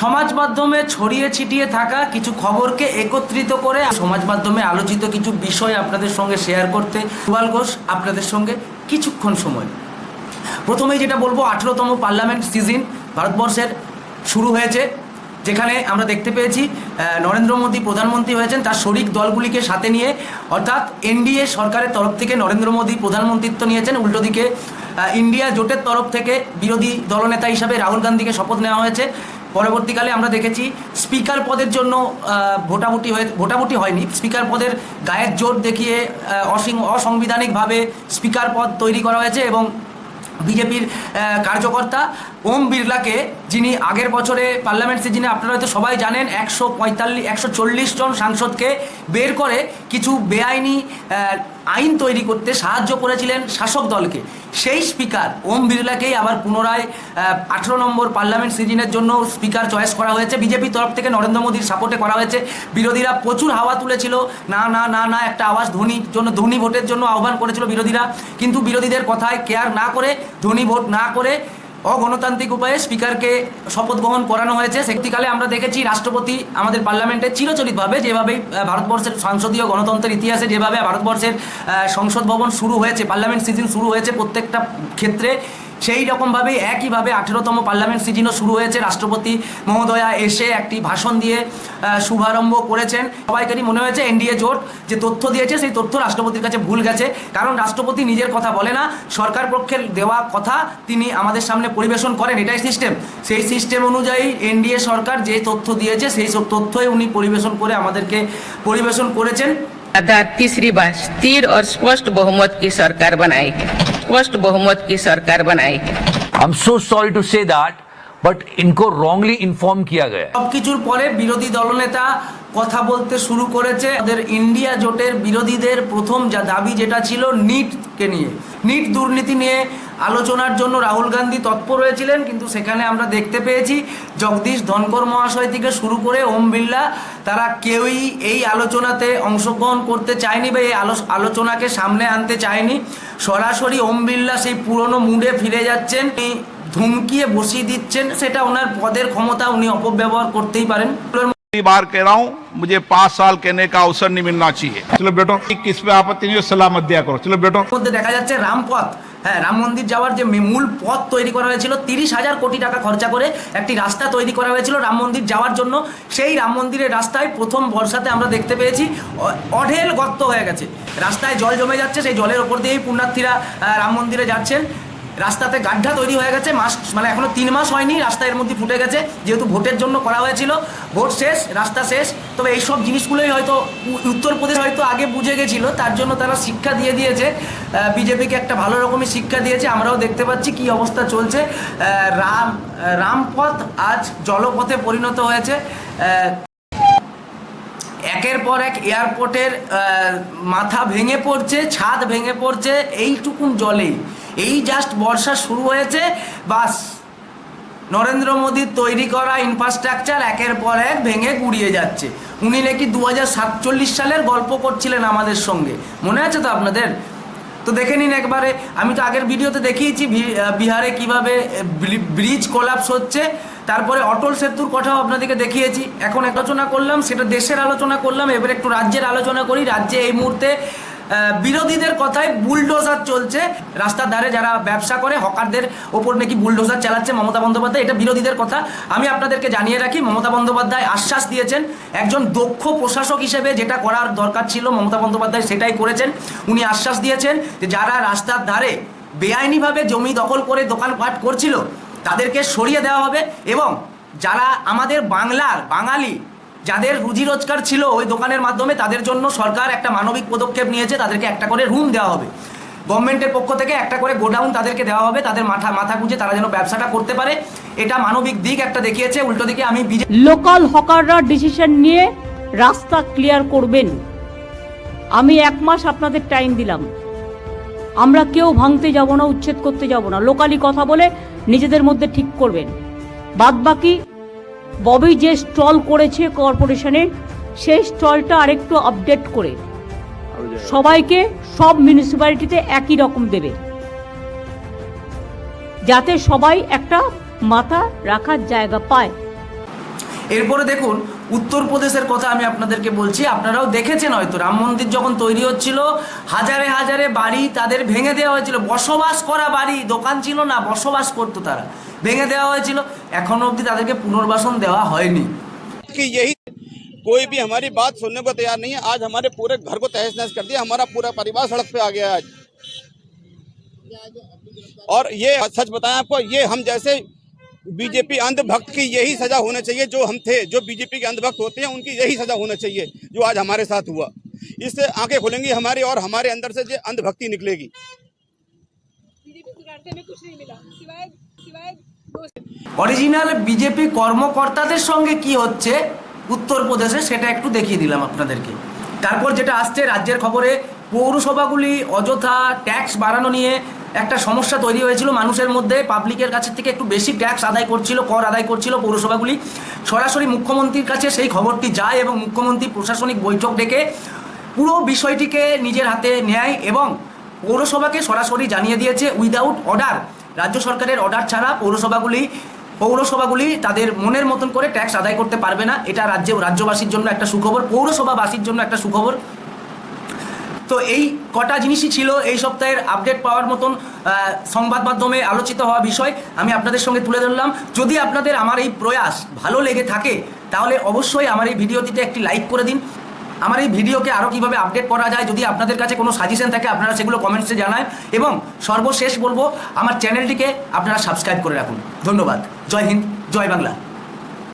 সমাজ মাধ্যমে ছড়িয়ে ছিটিয়ে থাকা কিছু খবরকে একত্রিত করে সমাজ মাধ্যমে আলোচিত কিছু বিষয় আপনাদের সঙ্গে শেয়ার করতে গোপাল ঘোষ আপনাদের সঙ্গে কিছুক্ষণ সময় প্রথমেই যেটা বলব, আঠেরোতম পার্লামেন্ট সিজন ভারতবর্ষের শুরু হয়েছে, যেখানে আমরা দেখতে পেয়েছি নরেন্দ্র মোদী প্রধানমন্ত্রী হয়েছেন, তার শরিক দলগুলিকে সাথে নিয়ে, অর্থাৎ এনডিএ সরকারের তরফ থেকে নরেন্দ্র মোদী প্রধানমন্ত্রিত্ব নিয়েছেন, উল্টো দিকে ইন্ডিয়া জোটের তরফ থেকে বিরোধী দলনেতা হিসাবে রাহুল গান্ধীকে শপথ নেওয়া হয়েছে। পরবর্তীকালে আমরা দেখেছি স্পিকার পদের জন্য ভোটাভুটি হয়ে, ভোটাভুটি হয়নি। স্পিকার পদের গায়ের জোর দেখিয়ে অসাংবিধানিকভাবে স্পিকার পদ তৈরি করা হয়েছে এবং বিজেপির কার্যকর্তা ওম বিড়লাকে যিনি আগের বছরে পার্লামেন্ট সিজনে, আপনারা হয়তো সবাই জানেন, একশো পঁয়তাল্লিশ একশো চল্লিশ জন সাংসদকে বের করে কিছু বেআইনি আইন তৈরি করতে সাহায্য করেছিলেন শাসক দলকে। সেই স্পিকার, ওম বিড়লাকেই আবার পুনরায় আঠেরো নম্বর পার্লামেন্ট সিজনের জন্য স্পিকার চয়েস করা হয়েছে। বিজেপির তরফ থেকে নরেন্দ্র মোদীর সাপোর্টে করা হয়েছে। বিরোধীরা প্রচুর হাওয়া তুলেছিল। না না না না, একটা আওয়াজ ধ্বনির জন্য ধ্বনি ভোটের জন্য আহ্বান করেছিল বিরোধীরা। কিন্তু বিরোধীদের কথায় কেয়ার না করে, ধ্বনি ভোট না করে অগণতান্ত্রিক উপায়ে স্পিকারকে শপথ গ্রহণ করানো হয়েছে। সেক্তিকালে আমরা দেখেছি রাষ্ট্রপতি আমাদের পার্লামেন্টে চিরচরিতভাবে যেভাবে ভারতবর্ষের সংসদীয় গণতন্ত্রের ইতিহাসে যেভাবে ভারতবর্ষের সংসদ ভবন শুরু হয়েছে, পার্লামেন্ট সিজন শুরু হয়েছে প্রত্যেকটা ক্ষেত্রে। সেই রকমভাবে একইভাবে আঠেরোতম পার্লামেন্ট সিজনও শুরু হয়েছে রাষ্ট্রপতি মহোদয়া এসে একটি ভাষণ দিয়ে আহ, শুভারম্ভ করেছেন সবাইকারই মনে হয়েছে এনডিএ জোট যে তথ্য দিয়েছে সেই তথ্য রাষ্ট্রপতির কাছে ভুল গেছে কারণ রাষ্ট্রপতি নিজের কথা বলে না সরকার পক্ষের দেওয়া কথা তিনি আমাদের সামনে পরিবেশন করেন এটাই সিস্টেম সেই সিস্টেম অনুযায়ী এনডিএ সরকার যে তথ্য দিয়েছে সেই সব তথ্যই উনি পরিবেশন করে আমাদেরকে পরিবেশন করেছেন लगातार तीसरी बार स्थिर और स्पष्ट बहुमत की सरकार बनाएगी स्पष्ट बहुमत की सरकार बनाएगी I'm so sorry to say that, but इनको wrongly inform किया गया है সবকিছুর পরে বিরোধী দলনেতা কথা বলতে শুরু করেছে। তাদের ইন্ডিয়া জোটের বিরোধীদের প্রথম যা দাবি যেটা ছিল নিটকে নিয়ে। নিট দুর্নীতি নিয়ে আলোচনার জন্য রাহুল গান্ধী তৎপর হয়েছিলেন, কিন্তু সেখানে আমরা দেখতে পেয়েছি জগদীশ ধনকর মহাশয় থেকে শুরু করে ওম বিল্লা তারা কেউই এই আলোচনাতে অংশগ্রহণ করতে চায়নি বা এই আলোচনাকে সামনে আনতে চায়নি। সরাসরি ওম বিল্লা সেই পুরনো মুডে ফিরে যাচ্ছেন ধুমকিয়ে বসিয়ে দিচ্ছেন, সেটা ওনার পদের ক্ষমতা উনি অপব্যবহার করতেই পারেন। बार कह रहा हूँ मुझे पाँच साल कहने का अवसर नहीं मिलना चाहिए चलो बेटो किस पे आपत्ति नहीं हो, सलाह मत दिया करो चलो बेटो মধ্যে দেখা যাচ্ছে রামপথ হ্যাঁ রাম মন্দির যাওয়ার যে মে- মূল পথ তৈরি করা হয়েছিল তিরিশ হাজার কোটি টাকা খরচা করে একটি রাস্তা তৈরি করা হয়েছিল রাম মন্দির যাওয়ার জন্য সেই রাম মন্দিরের রাস্তায় প্রথম বর্ষাতে আমরা দেখতে পেয়েছি অ- অঢেল গর্ত হয়ে গেছে রাস্তায় জল জমে যাচ্ছে সেই জলের ওপর দিয়েই পুণ্যার্থীরা আহ, রাম মন্দিরে যাচ্ছেন রাস্তাতে গাড্ডা তৈরি হয়ে গেছে, মাস মানে এখনও তিন মাস হয়নি, রাস্তা এর মধ্যে ফুটে গেছে, যেহেতু ভোটের জন্য করা হয়েছিল, ভোট শেষ, রাস্তা শেষ, তবে এইসব জিনিসগুলোই হয়তো উত্তরপ্রদেশ হয়তো আগে বুঝে গেছিল, তার জন্য তারা শিক্ষা দিয়ে দিয়েছে বিজেপিকে একটা ভালো রকমের শিক্ষা দিয়েছে, আমরাও দেখতে পাচ্ছি কি অবস্থা চলছে রাম, রামপথ আজ জলপথে পরিণত হয়েছে একের পর এক এয়ারপোর্টের মাথা ভেঙে পড়ছে, ছাদ ভেঙে পড়ছে, এইটুকুন জলেই। এই জাস্ট বর্ষা শুরু হয়েছে, বাস। নরেন্দ্র মোদীর তৈরি করা ইনফ্রাস্ট্রাকচার একের পর এক ভেঙে গুড়িয়ে যাচ্ছে। উনি নাকি দু সালের গল্প করছিলেন আমাদের সঙ্গে। মনে আছে তো আপনাদের? তো দেখে নিন একবারে। আমি তো আগের ভিডিওতে দেখিয়েছি বিহারে কীভাবে ব্রিজ কোলাপস হচ্ছে। তারপরে অটল সেতুর কথাও আপনাদেরকে দেখিয়েছি। এখন আলোচনা করলাম, সেটা দেশের আলোচনা করলাম, এবার একটু রাজ্যের আলোচনা করি। রাজ্যে এই মুহূর্তে বিরোধীদের কথায় বুলডোজার চলছে। রাস্তার ধারে যারা ব্যবসা করে, হকারদের ওপর নাকি বুলডোজার চালাচ্ছে মমতা বন্দ্যোপাধ্যায়, এটা বিরোধীদের কথা। আমি আপনাদেরকে জানিয়ে রাখি, মমতা বন্দ্যোপাধ্যায় আশ্বাস দিয়েছেন, একজন দক্ষ প্রশাসক হিসেবে যেটা করার দরকার ছিল মমতা বন্দ্যোপাধ্যায় সেটাই করেছেন। উনি আশ্বাস দিয়েছেন যে যারা রাস্তার ধারে বেআইনিভাবে জমি দখল করে দোকানপাট করছিল, তাদেরকে সরিয়ে দেওয়া হবে এবং যারা আমাদের বাংলার বাঙালি যাদের রুজি রোজগার ছিল ওই দোকানের মাধ্যমে তাদের জন্য সরকার একটা মানবিক পদক্ষেপ নিয়েছে, তাদেরকে একটা করে রুম দেওয়া হবে। গভর্নমেন্টের পক্ষ থেকে একটা করে গোডাউন তাদেরকে দেওয়া হবে, তাদের মাথা মাথা গুঁজে তারা যেন ব্যবসাটা করতে পারে। এটা মানবিক দিক একটা দেখিয়েছে, উল্টো দিকে আমি লোকাল হকাররা ডিসিশন নিয়ে রাস্তা ক্লিয়ার করবেন। আমি এক মাস আপনাদের টাইম দিলাম। আমরা কেউ ভাঙতে যাব না, উচ্ছেদ করতে যাব না। লোকালি কথা বলে নিজেদের মধ্যে ঠিক করবেন। বাদবাকি ববি যে স্টল করেছে কর্পোরেশনে, সেই স্টলটা আরেকটু আপডেট করে। সবাইকে সব মিউনিসিপ্যালিটিতে একই রকম দেবে। যাতে সবাই একটা মাথা রাখার জায়গা পায়। এরপরে দেখুন, উত্তরপ্রদেশের কথা আমি আপনাদেরকে বলছি। আপনারাও দেখেছেন হয়তো, রাম মন্দির যখন তৈরি হচ্ছিল, হাজারে হাজারে বাড়ি তাদের ভেঙে দেওয়া হয়েছিল। বসবাস করা বাড়ি, দোকান ছিল না, বসবাস করতো তারা। ভেঙে দেওয়া হয়েছিল এখনো অবধি তাদেরকে পুনর্বাসন দেওয়া হয়নি कि यही कोई भी हमारी बात सुनने को तैयार नहीं है आज हमारे पूरे घर को तहस नहस कर दिया हमारा पूरा परिवार सड़क पे आ गया है आज और ये सच बताएं आपको ये हम जैसे बीजेपी अंधभक्त की यही सजा होना चाहिए जो हम थे जो बीजेपी के अंधभक्त होते हैं उनकी यही सजा होना चाहिए जो आज हमारे साथ हुआ इससे आंखें खुलेंगी हमारी और हमारे अंदर से जो अंधभक्ति निकलेगी बीजेपी सुधारते में कुछ नहीं मिला सिवाय सिवाय दोस्त অরিজিনাল বিজেপি কর্মকর্তাদের সঙ্গে কি হচ্ছে? উত্তরপ্রদেশে সেটা একটু দেখিয়ে দিলাম আপনাদেরকে। তারপর যেটা আসছে রাজ্যের খবরে, পৌরসভাগুলি অযথা ট্যাক্স বাড়ানো নিয়ে একটা সমস্যা তৈরি হয়েছিল মানুষের মধ্যে। পাবলিকের কাছে থেকে একটু বেশি ট্যাক্স আদায় করছিল, কর আদায় করছিল পৌরসভাগুলি। সরাসরি মুখ্যমন্ত্রীর কাছে সেই খবরটি যায় এবং মুখ্যমন্ত্রী প্রশাসনিক বৈঠক ডেকে পুরো বিষয়টিকে নিজের হাতে নেয় এবং পৌরসভাকে সরাসরি জানিয়ে দিয়েছে উইদাউট অর্ডার রাজ্য সরকারের অর্ডার ছাড়া পৌরসভাগুলি পৌরসভাগুলি তাদের মনের মতন করে ট্যাক্স আদায় করতে পারবে না। এটা রাজ্যে, রাজ্যবাসীর জন্য একটা সুখবর, পৌরসভাবাসীর জন্য একটা সুখবর। তো এই কটা জিনিসই ছিল এই সপ্তাহের আপডেট পাওয়ার মতন সংবাদ মাধ্যমে আলোচিত হওয়া বিষয়। আমি আপনাদের সঙ্গে তুলে ধরলাম। যদি আপনাদের আমার এই প্রয়াস ভালো লেগে থাকে, তাহলে অবশ্যই আমার এই ভিডিওটিতে একটি লাইক করে দিন। আমার এই ভিডিওকে আরও কীভাবে আপডেট করা যায়, যদি আপনাদের কাছে কোনো সাজেশন থাকে, আপনারা সেগুলো কমেন্টসে জানান এবং সর্বশেষ বলব আমার চ্যানেলটিকে আপনারা সাবস্ক্রাইব করে রাখুন। ধন্যবাদ। জয় হিন্দ জয় বাংলা।